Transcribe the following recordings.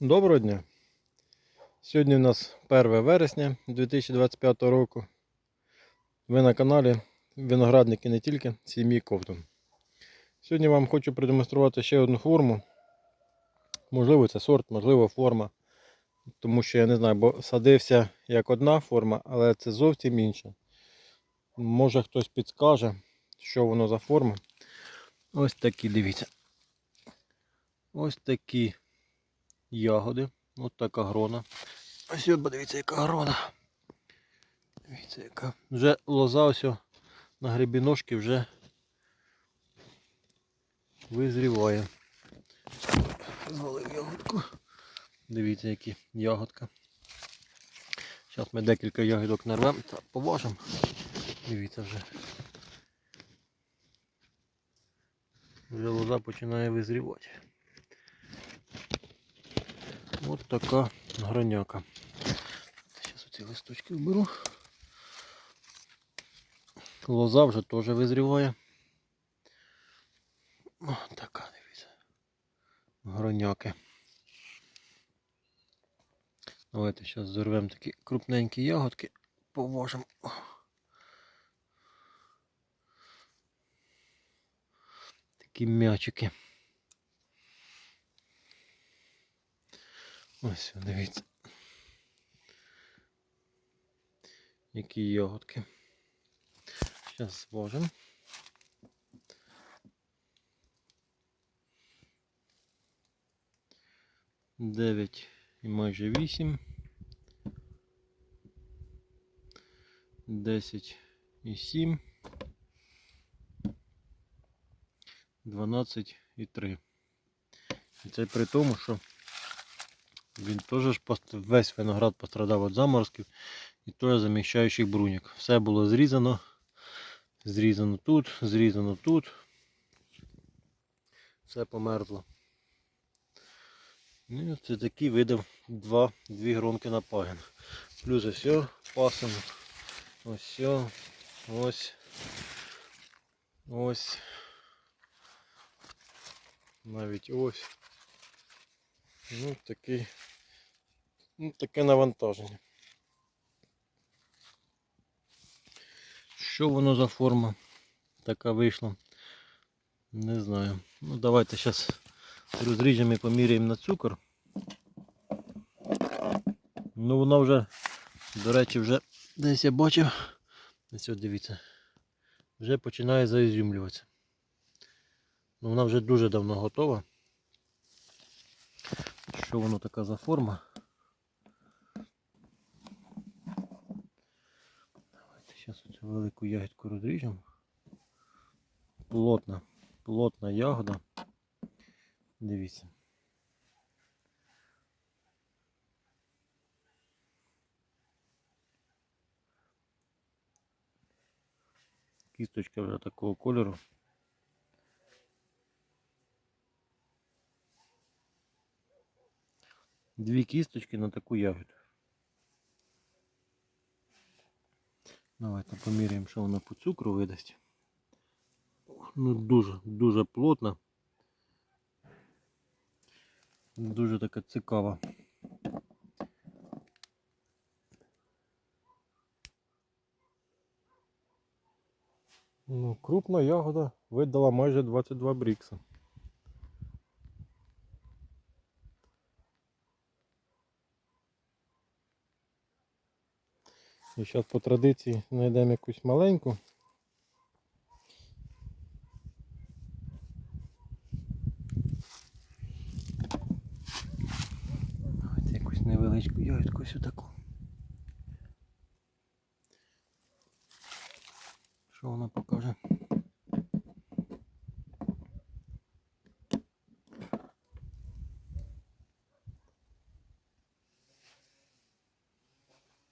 Доброго дня! Сьогодні у нас 1 вересня 2025 року. Ви на каналі Виноградники не тільки сім'ї Ковтун. Сьогодні вам хочу продемонструвати ще одну форму. Можливо, це сорт, можливо, форма. Тому що я не знаю, бо садився як одна форма, але це зовсім інша. Може хтось підскаже, що воно за форма. Ось такі, дивіться. Ось такі ягоди. Ось така грона. Ось от подивіться, яка грона. Дивіться, яка. Вже лоза ось на грибіножки вже визріває. Звалив ягодку. Дивіться, які ягодка. Зараз ми декілька ягодок нарвемо та поважимо. Дивіться вже. Вже лоза починає визрівати. Ось така гроняка. Зараз оці листочки вберу. Лоза вже теж визріває. О, така, дивіться. Гроняки. Давайте зараз зорвемо такі крупненькі ягодки, поважимо. Такі м'ячики. Ось, дивіться. Які ягодки. Зараз зважимо. Дев'ять і майже вісім. Десять і сім. Дванадцять і три. І це при тому, що він теж весь виноград пострадав від заморозків і теж заміщаючих бруньок. Все було зрізано. Зрізано тут, зрізано тут. Все померзло. Ну, це такі видав два, дві гронки на пагін. Плюс ось о, пасимо. Ось ось. Ось. Навіть ось. Ну, такий, ну, таке навантаження. Що воно за форма така вийшла? Не знаю. Ну давайте зараз розріжемо і поміряємо на цукор. Ну вона вже, до речі, вже десь я бачив. Ось от дивіться. Вже починає заізюмлюватися. Ну, вона вже дуже давно готова. Що воно така за форма? Давайте зараз оцю велику ягідку розріжемо. Плотна, плотна ягода. Дивіться. Кісточка вже такого кольору. Дві кісточки на таку ягоду. Давайте поміряємо, що воно по цукру видасть. Ну дуже, дуже плотно. Дуже така цікава. Ну, крупна ягода видала майже 22 брікса. І зараз по традиції знайдемо якусь маленьку. Давайте якусь невеличку ягідку ось таку. Що вона покаже?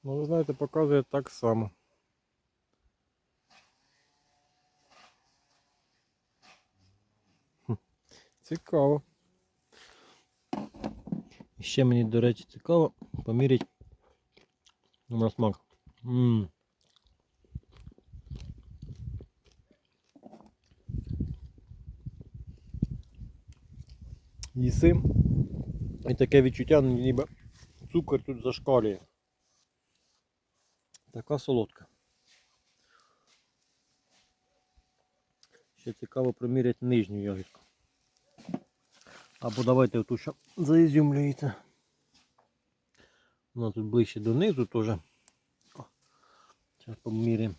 Ну, ви знаєте, показує так само. Цікаво. Ще мені, до речі, цікаво поміряти на смак. М. Їси І таке відчуття, ніби цукор тут зашкалює. Така солодка. Ще цікаво приміряти нижню ягідку. Або давайте оту, що заізюмлюється. Вона тут ближче донизу теж. Зараз поміряємо.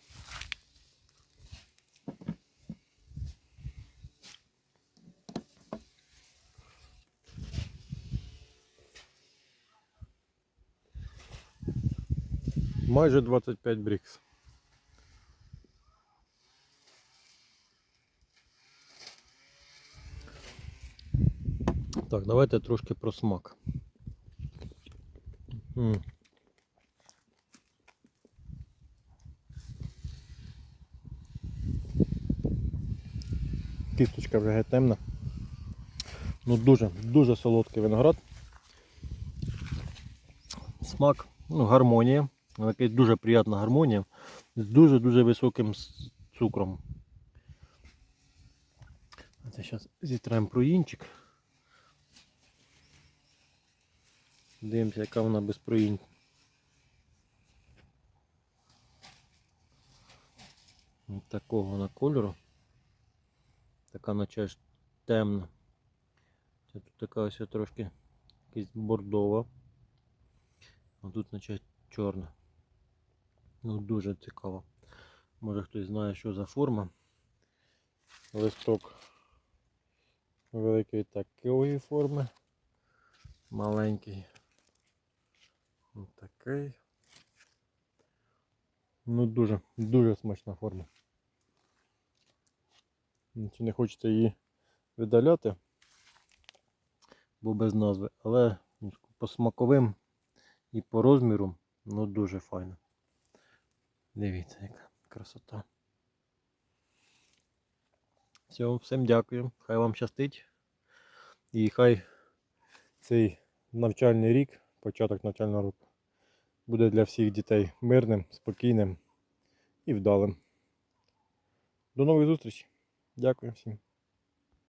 Майже 25 брікс. Так, давайте трошки про смак. Кісточка вже геть темна. Ну дуже, дуже солодкий виноград. Смак, ну, гармонія. Якась дуже приємна гармонія з дуже-дуже високим цукром. Це зараз зітраємо проїнчик. Дивимося, яка вона без проїнь. Ось Такого вона кольору. Така наче аж темна. Це тут така ось трошки якась бордова. А тут наче чорна. Ну дуже цікаво. Може хтось знає, що за форма. Листок великий такої форми. Маленький. Ось. Ну дуже, дуже смачна форма. Чи не хочеться її видаляти, бо без назви, але по смаковим і по розміру ну дуже файно. Дивіться, яка красота. Все, всім дякую. Хай вам щастить. І хай цей навчальний рік, початок навчального року, буде для всіх дітей мирним, спокійним і вдалим. До нових зустрічей. Дякую всім.